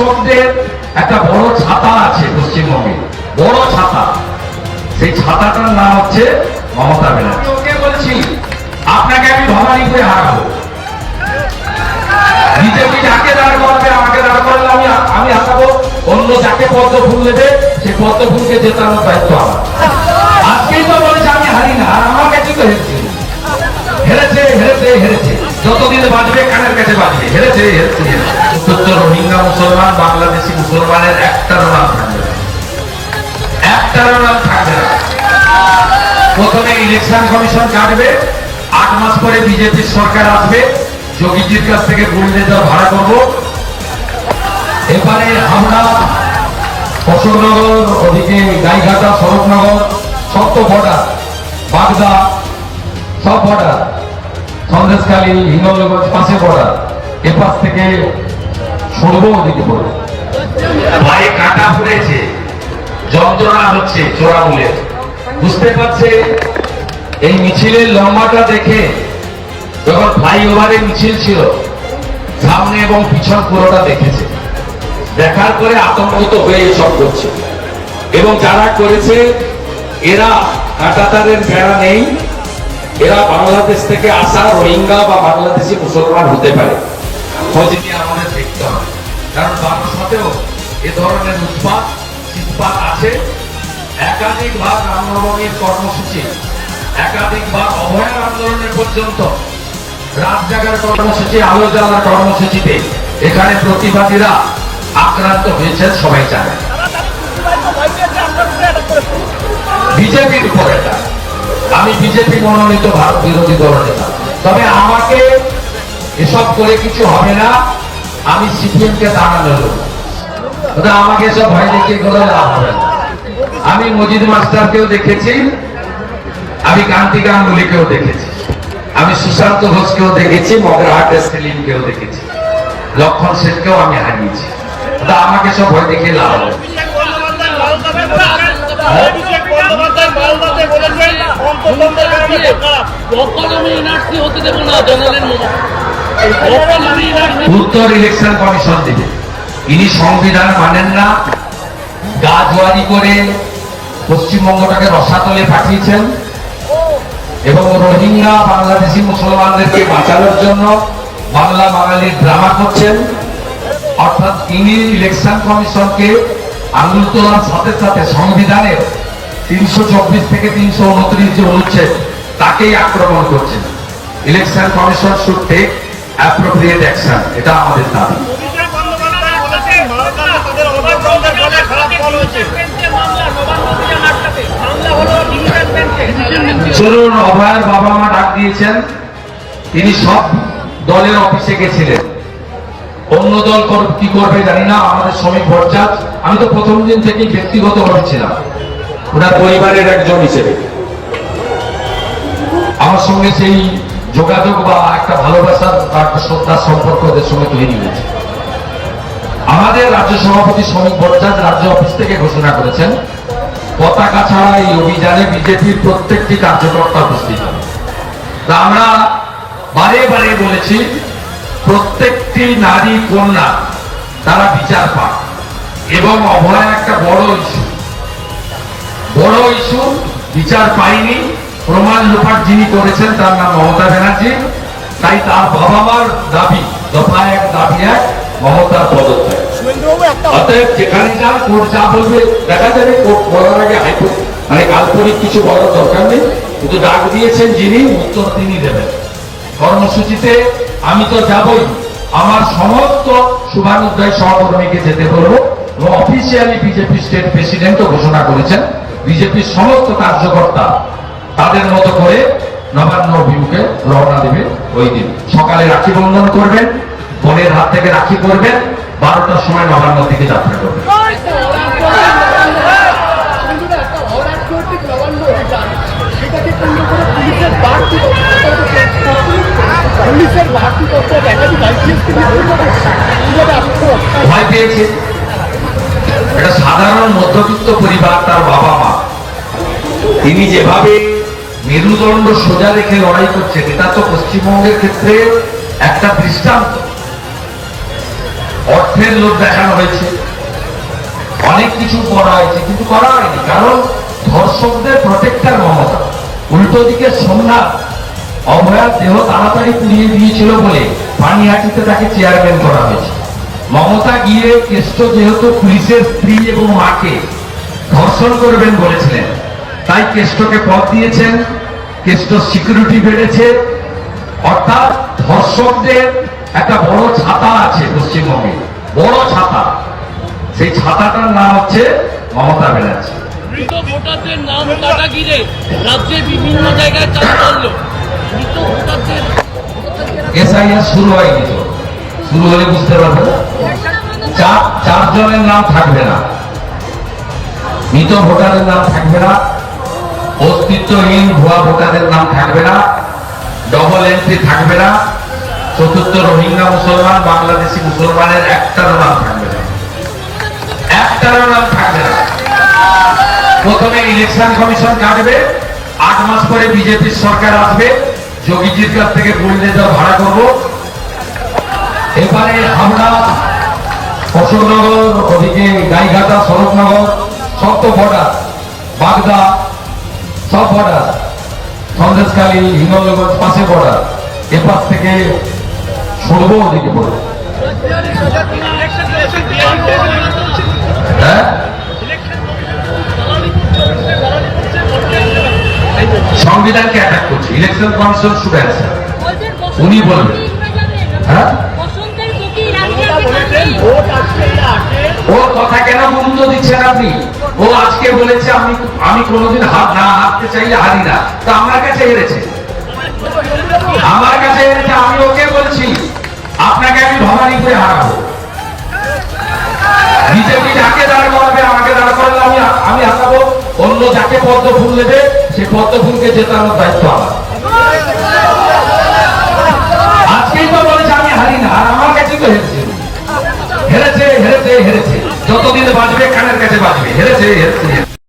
দর্শকদের একটা বড় ছাতা আছে পশ্চিমবঙ্গে। বড় ছাতা। সেই ছাতাটার নাম হচ্ছে মমতা ব্যানার্জি। বলছি, আপনাকে আমি ভবানীপুরে হারাবো। বিজেপি যাকে দাঁড় করাবে, আমাকে দাঁড় করালে আমি আমি হারাবো? অন্য যাকে পদ্ম ফুল দেবে সেই পদ্ম ফুলকে জেতানোর দায়িত্ব আমার। আজকেই তো বলেছে আমি হারি না, আর আমার কাছে তো হেরেছি হেরেছে হেরেছে হেরেছে। যতদিন বাঁচবে, কানের কাছে বাজবে হেরেছে হেরেছে। উত্তর রোহিঙ্গা বাংলাদেশি মুসলমানের একটারও নাম থাকবে না। একটারও নাম থাকবে না। প্রথমে ইলেকশন কমিশন কাটবে, আট মাস পরে বিজেপির সরকার আসবে। যোগীজির কাছ থেকে বুলডেজার ভাড়া করব। এবারে আমরা অশোকনগর, ওদিকে গাইঘাটা, শরৎনগর, সব তো বর্ডার বাগদা, সব বর্ডার সন্দেশখালী, হিঙ্গলগঞ্জ, পাশে বর্ডার এ পাশ থেকে সরবো ওদিকে পড়বে এবং দেখার পরে আতঙ্কিত হয়ে সব করছে। এবং যারা করেছে, এরা কাটাতারের বেড়া নেই। এরা বাংলাদেশ থেকে আসা রোহিঙ্গা বা বাংলাদেশি মুসলমান হতে পারে। খোঁজ নিয়ে আমাদের দেখতে হবে। কারণ বারাসাতেও এ ধরনের উৎপাত, চিৎপাত আছে। একাধিকবার রামনবমীর কর্মসূচি একাধিকবার অভয়ার আন্দোলনের পর্যন্ত রাত জাগার কর্মসূচি, আলো জ্বালার কর্মসূচিতে এখানে প্রতিবাদীরা আক্রান্ত হয়েছেন, সবাই জানে বিজেপির উপর আমি বিজেপি মনোনীত ভারত বিরোধী দল নেতা তবে আমাকে এসব করে কিছু হবে না। আমি সিপিএম কে দাঁড়ানো ওটা আমাকে সব ভয় দেখিয়ে করে লাভ হবে আমি মজিদ মাস্টারকেও দেখেছি, আমি কান্তি গাঙ্গুলিকেও দেখেছি, আমি সুশান্ত ঘোষকেও দেখেছি মগরাহাটের সেলিমকেও দেখেছি, লক্ষণ সেনকেও আমি হারিয়েছি। ওটা আমাকে সব ভয় দেখিয়ে লাভ আমি এনআরসি হতে দেবো না জেনারেল উত্তর ইলেকশন কমিশন দিবে। ইনি সংবিধান মানেন না গাজওয়ারি করে পশ্চিমবঙ্গটাকে রসাতলে পাঠিয়েছেন এবং রোহিঙ্গা, বাংলাদেশি মুসলমানদেরকে বাঁচানোর জন্য বাংলা বাঙালির ড্রামা করছেন। অর্থাৎ ইনি ইলেকশন কমিশনকে আঙুল তোলার সাথে সাথে সংবিধানের তিনশো চব্বিশ থেকে তিনশো উনত্রিশ যে অনুচ্ছেদ, তাকেই আক্রমণ করছেন। Election commission should appropriate action এটা আমাদের দাবি। অভয়ের বাবা মা ডাক দিয়েছেন। তিনি সব দলের অফিসে গেছিলেন। অন্য দল কি করবে জানি না, আমাদের শ্রমিক ভট্টাচ আমি তো প্রথম দিন থেকেই ব্যক্তিগত ছিলাম। ওনার পরিবারের একজন হিসেবে। আমার সঙ্গে সেই যোগাযোগ বা একটা ভালোবাসার বা একটা শ্রদ্ধার সম্পর্ক ওদের সঙ্গে তৈরি হয়েছে। আমাদের রাজ্য সভাপতি শ্রমিক ভট্টাচ রাজ্য অফিস থেকে ঘোষণা করেছেন, পতাকা ছাড়া এই অভিযানে বিজেপির প্রত্যেকটি কার্যকর্তা উপস্থিত। তা আমরা বারে বারে বলেছি, প্রত্যেকটি নারী কন্যা তারা বিচার পাক। এবং অভয় একটা বড় ইস্যু। বড় ইস্যু, বিচার পাইনি প্রমাণ লোপাট যিনি করেছেন, তার নাম মমতা ব্যানার্জি। তাই তার বাবা মার দাবি দফা এক দাবি এক মমতার পদত্যাগ। অতএব যেখানে কোর্ট যা বলবে, দেখা যাবে কোর্ট বলার আগে মানে কাল্পনিক কিছু বলার দরকার নেই। কিন্তু ডাক দিয়েছেন যিনি, উত্তর তিনি দেবেন। কর্মসূচিতে আমি তো যাবই। আমার সমস্ত শুভানুদ্দয় সহকর্মীকে যেতে বলব এবং অফিসিয়ালি বিজেপি স্টেট প্রেসিডেন্টও ঘোষণা করেছেন। বিজেপির সমস্ত কার্যকর্তা তাদের মতো করে নবান্ন অভিমুখে রওনা দেবে ওই দিন। সকালে রাখি বন্ধন করবেন, বোনের হাত থেকে রাখি করবেন বারোটার সময় নবান্ন থেকে যাত্রা করবেন। এটা সাধারণ মধ্যবিত্ত পরিবার তার বাবা মা তিনি যেভাবে মেরুদণ্ড সোজা রেখে লড়াই করছেন এটা তো পশ্চিমবঙ্গের ক্ষেত্রে একটা দৃষ্টান্ত। অর্থের লোভ দেখানো হয়েছে। অনেক কিছু করা হয়েছে, কিন্তু করা হয়নি, কারণ ধর্ষকদের প্রোটেক্টার মমতা। উল্টো দিকে সোমনাথ অভয়ার দেহ তাড়াতাড়ি পুড়িয়ে দিয়েছিল বলে পানিহাটিতে তাকে চেয়ারম্যান করা হয়েছে। মমতা গিয়ে কেষ্ট যেহেতু পুলিশের স্ত্রী এবং মাকে ধর্ষণ করবেন বলেছিলেন, তাই কেষ্টকে পথ দিয়েছেন কেষ্ট সিকিউরিটি বেড়েছে। অর্থাৎ ধর্ষকদের একটা বড় ছাতা আছে পশ্চিমবঙ্গে। বড় ছাতা। সেই ছাতাটার নাম হচ্ছে মমতা ব্যানার্জি। মৃত ভোটারদের নাম কাটা গিরে রাজ্যের বিভিন্ন জায়গায় চালু মৃত ভোটারদের এসআইআর শুরু হয়নি তো। শুরু হলে বুঝতে পারবে চার চারজনের নাম থাকবে না। মৃত ভোটারের নাম থাকবে না। অস্তিত্বহীন ভুয়া ভোটারের নাম থাকবে না ডবল এন্ট্রি থাকবে না, চতুর্থ রোহিঙ্গা মুসলমান, বাংলাদেশি মুসলমানের একটারও নাম থাকবে না। একটারও নাম থাকবে না। প্রথমে ইলেকশন কমিশন কাটবে, আট মাস পরে বিজেপির সরকার আসবে, যোগীজির কাছ থেকে যা ভাড়া করব। এবারে হাওড়া অশোকনগর, ওদিকে গাইঘাটা শরৎনগর সব তো বর্ডার বাগদা সব বর্ডার সন্দেশখালী হিঙ্গলগঞ্জ পাশে বর্ডার। এপাশ থেকে সরবো ওদিকে পড়বে। হ্যাঁ? সংবিধানকে অ্যাটাক করছে? ইলেকশন কমিশন উনি বলবেন। হ্যাঁ? ওর কথা কেন গুরুত্ব দিচ্ছেন আপনি? ও আজকে বলেছে আমি আমি কোনোদিন হাত না হারতে চাইলে হারি না। তা আমি হারাবো। অন্য যাকে পদ্ম ফুল নেবে সে পদ্ম ফুলকে জেতানোর দায়িত্ব আজকেই তো বলেছে, আমি হারি না, আর আমার কাছে তো হেরেছে। হেরেছে হেরেছে হেরেছে। যতদিন বাঁচবে, কানের কাছে বাঁচবে। হেরেছে হেরেছে।